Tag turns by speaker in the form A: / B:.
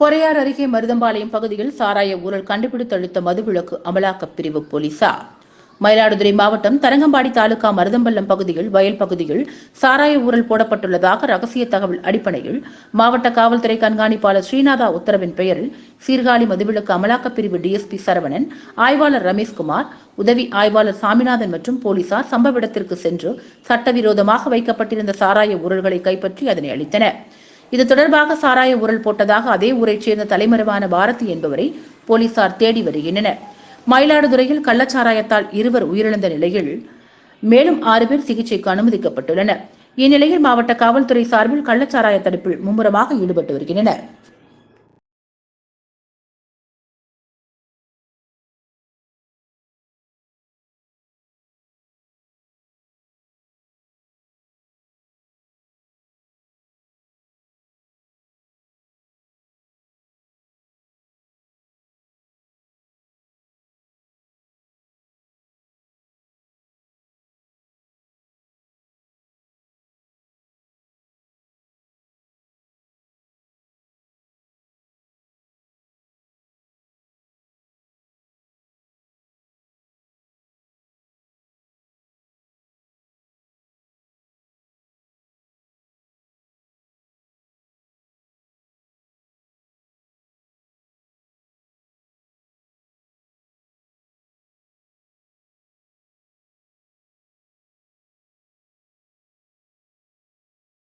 A: பொறையார் அருகே மருதம்பாளையம் பகுதியில் சாராய ஊழல் கண்டுபிடித்தளித்த மதுவிலக்கு அமலாக்கப் பிரிவு போலீசார். மயிலாடுதுறை மாவட்டம் தரங்கம்பாடி தாலுகா மருதம்பள்ளம் பகுதியில் வயல் பகுதியில் சாராய ஊழல் போடப்பட்டுள்ளதாக ரகசிய தகவல் அடிப்படையில் மாவட்ட காவல்துறை கண்காணிப்பாளர் ஸ்ரீநாதா உத்தரவின் பெயரில் சீர்காழி மதுவிலக்கு அமலாக்கப் பிரிவு டிஎஸ்பி சரவணன் ஆய்வாளர் ரமேஷ்குமார் உதவி ஆய்வாளர் சாமிநாதன் மற்றும் போலீசார் சம்பவ இடத்திற்கு சென்று சட்டவிரோதமாக வைக்கப்பட்டிருந்த சாராய ஊழல்களை கைப்பற்றி அதனை அளித்தனர். இது தொடர்பாக சாராய உரல் போட்டதாக அதே ஊரைச் சேர்ந்த தலைமறைவான பாரதி என்பவரை போலீசார் தேடி வருகின்றனர். மயிலாடுதுறையில் கள்ளச்சாராயத்தால் இருவர் உயிரிழந்த நிலையில் மேலும் ஆறு பேர் சிகிச்சைக்கு அனுமதிக்கப்பட்டுள்ளனர். இந்நிலையில் மாவட்ட காவல்துறை சார்பில் கள்ளச்சாராய தடுப்பில் மும்முரமாக ஈடுபட்டு வருகின்றனர்.